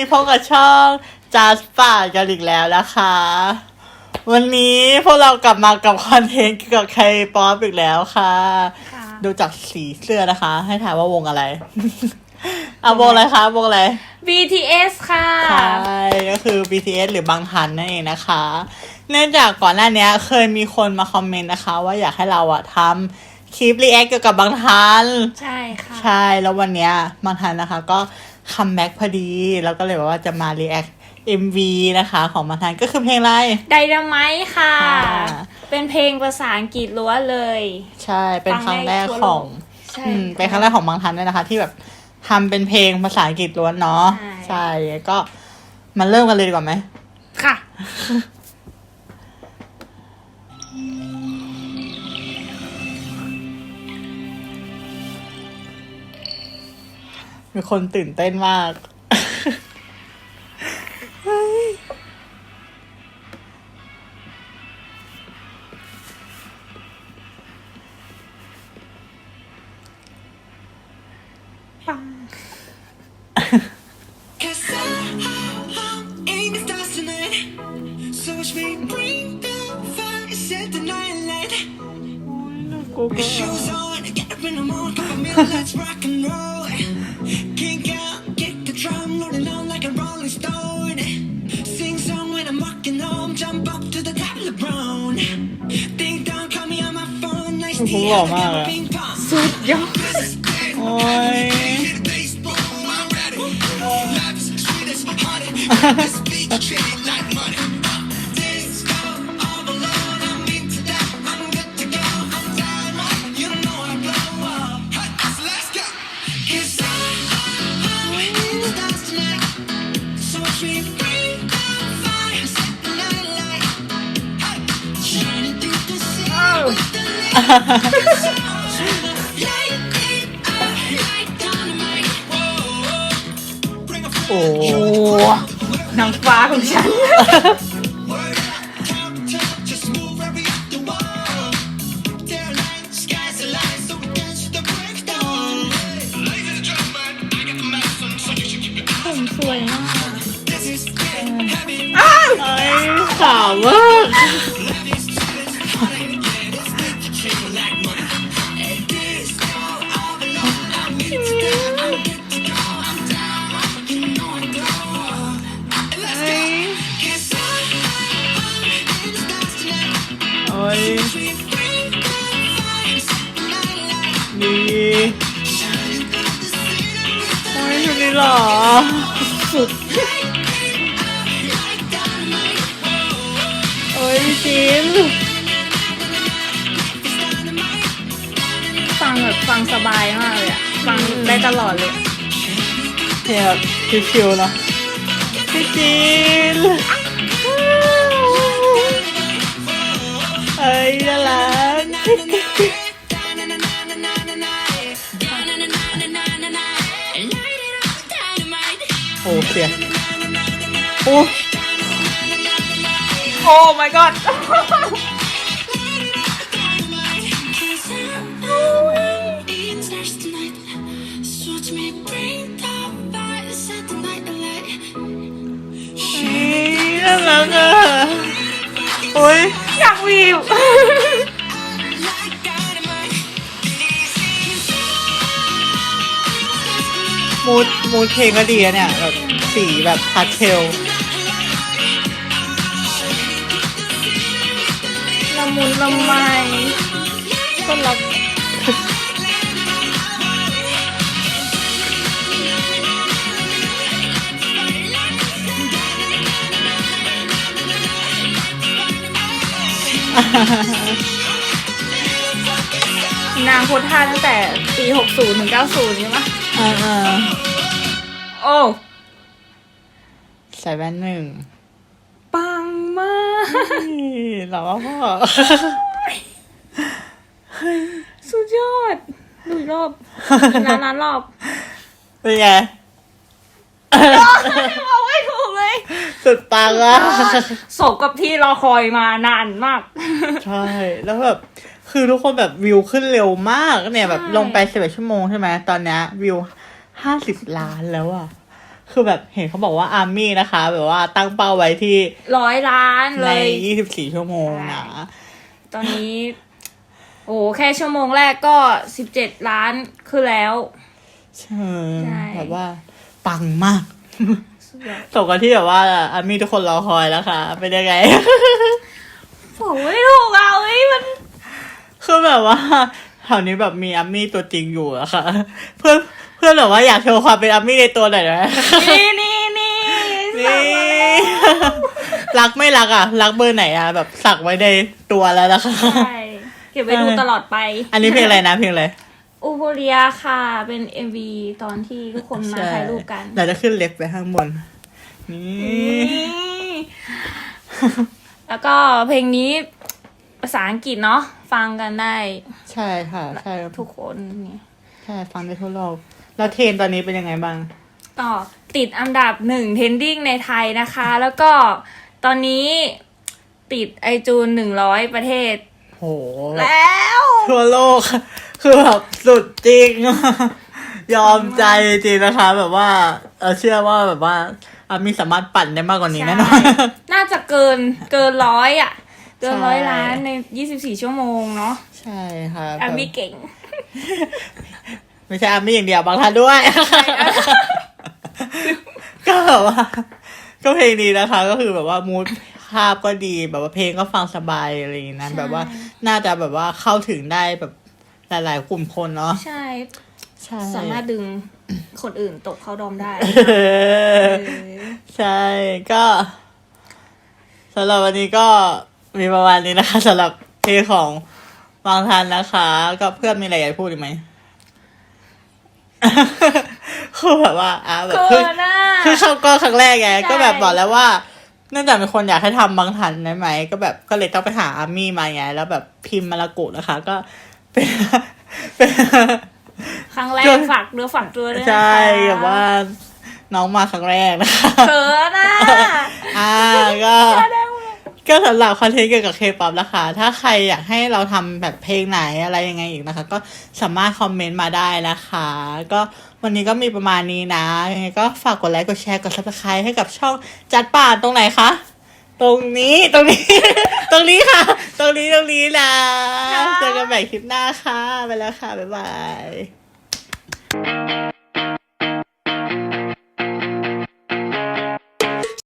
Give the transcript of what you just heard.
นี้พบกับช่องจัสป่ากันอีกแล้วนะคะ วันนี้พวกเรากลับมากับคอนเทนต์เกี่ยวกับเคป๊อปอีกแล้วค่ะค่ะดูจากสีเสื้อนะคะ ให้ถ่ายว่าวงอะไร เอาวงอะไรคะวงอะไร BTS ค่ะ ใช่ ก็คือ BTS หรือบางทันนั่นเองนะคะ เนื่องจากก่อนหน้านี้เคยมีคนมาคอมเมนต์นะคะ ว่าอยากให้เราอะทำคลิปรีแอคเกี่ยวกับบางทัน ใช่ค่ะ ใช่ แล้ววันเนี้ยบางทันนะคะ ก็ คัมแบ็กพอดี แล้วก็เลยบอกว่าจะมารีแอค MV นะคะ ของบางทันก็คือเพลงอะไรไดนาไมต์ค่ะค่ะ เป็นเพลงภาษาอังกฤษล้วนเลย ใช่ เป็นครั้งแรกฟังได้ทั่วขโลอกงใช่อืมเป็นครั้งแรกของบางทันด้วยนะคะ ที่แบบทำเป็นเพลงภาษาอังกฤษล้วนเนาะใช่ใช่ก็มาเริ่มกันเลยดีกว่าไหมค่ะ มีคนตื่นเต้นมากเฮ้ยปัง Cause I, tea, cũng lộn have a mà. game of ping pong. สุดยอดโอ้ย โอ้โอ้นางฟ้าของฉัน ผมสวยมากไอ้ขาวมากโสุดโอ้ยจิมฟังแบบฟังสบายมากเลยอะฟังได้ตลอดเลยเพลงแบบชิวๆเนาะพี่จิน อ้โอ้ my god น่ารักอะโอ้ยอยากวิวมูดมูดเพลงก็ดีอะเนี่ยแบบสีแบบพาสเทล มุนละไมก็รักนางโพสท่าตั้งแต่ปี 60 ถึง 90ใช่ไหมอ่าอ่าโอ้ ใส่แว่นหนึ่ง มากนี่หล่อพ่อสุดยอด ดูอีกรอบล้านล้านรอบเป็นไงบอกไม่ถูกเลย สุดปังอะสมกับที่รอคอยมานานมาก ใช่ แล้วแบบคือทุกคนแบบวิวขึ้นเร็วมากเนี่ยแบบใช่ลงไปสิบเอ็ดชั่วโมงใช่ไหมตอนเนี้ยวิวห้าสิบล้านแล้วอะ คือแบบเห็นเขาบอกว่าอาร์มี่นะคะ แบบว่าตั้งเป้าไว้ที่ร้อยล้านเลใน ย 24 ชั่วโมงนะ ตอนนี้ โอ้แค่ชั่วโมงแรกก็สิบเจ็ดล้านคือแล้ว ใช่ใช่ แบบว่าปังมากสุดยอดสมกับที่แบบว่าอาร์มี่ทุกคนรอคอยแล้วค่ะเป็นยังไงผมไม่ถูกอะเอ้ยมันคือแบบว่าแถวนี้แบบมีอาร์มี่ตัวจริงอยู่อะค่ะ เพื่อน เพื่อนแบบว่าอยากโชว์ความเป็นอาร์มี่ในตัวหน่อยนะนี่นี่นี่นี่รักไม่รักอะ รักเบอร์ไหนอะ แบบสักไว้ในตัวแล้วนะคะใช่เก็บไว้ดูตลอดไป อันนี้เพลงอะไรนะเพลงอะไรอูโบเรียค่ะ เป็น MV ตอนที่ทุกคนมาถ่ายรูปกันเราจะขึ้นเล็บไปข้างบนนี่นี่แล้วก็เพลงนี้ภาษาอังกฤษเนาะฟังกันได้ ใช่ค่ะ ใช่ครับทุกคนนี่ใช่ ฟังได้ทั่วโลก แล้วเทรนตอนนี้เป็นยังไงบ้างก็ติดอันดับหนึ่งเทนดิ้งในไทยนะคะ แล้วก็ตอนนี้ติดไอจูนหนึ่งร้อยประเทศ โหแล้ว ทั่วโลก คือแบบสุดจริง ยอมใจจริงนะคะ แบบว่าเออเชื่อว่าแบบว่าอามีสามารถปั่นได้มากกว่านี้แน่นอนใช่น่าจะเกินเกินร้อยอะ เกินใช่ร้อยล้านในยี่สิบสี่ชั่วโมงเนาะใช่ค่ะอามีเก่ง ไม่ใช่อามี่อย่างเดียวบางท่านด้วย ก็แบบว่า ก็เพลงดีนะคะ ก็คือแบบว่ามูดภาพก็ดีแบบว่าเพลงก็ฟังสบายอะไรอย่างนั้นใช่แบบว่าน่าจะแบบว่าเข้าถึงได้แบบหลาย ๆ กลุ่มคนเนาะใช่ใช่สามารถดึงคนอื่นตกเข้าดอมได้เออเออใช่ก็สำหรับวันนี้ก็มีประมาณนี้นะคะสำหรับเพลงของบางทันนะคะ ก็เพื่อนมีอะไรอยากจะพูดอีกไหม คือแบบว่าอะแบบเขิเพิ่งนอะคือเข้าก็ครั้งแรกไงใช่ ก็แบบบอกแล้วว่าเนื่องจากมีคนอยากให้ทำบางทันได้ไหม ก็แบบก็เลยต้องไปหาอาร์มี่มาไงแล้วแบบพิมพ์มาลากุนะคะ ก็เป็นเป็น ครั้งแรกจน ฝากเนื้อฝากตัวด้วยนะคะใช่แบบว่าน้องมาครั้งแรกนะคะ เขินอะอ่าก็ ก็สำหรับคอนเทนต์เกี่ยวกับเคป๊อปนะคะ ถ้าใครอยากให้เราทำแบบเพลงไหนอะไรยังไงอีกนะคะ ก็สามารถคอมเมนต์มาได้นะคะ ก็วันนี้ก็มีประมาณนี้นะยังไงก็ฝากกดไลค์กดแชร์กด subscribe ให้กับช่องจัดป่าตรงไหนคะ ตรงนี้ตรงนี้ ตรงนี้ค่ะ ตรงนี้ตรงนี้นะค่ะเจอกันใหม่คลิปหน้าค่ะ ไปแล้วค่ะ บ๊ายบาย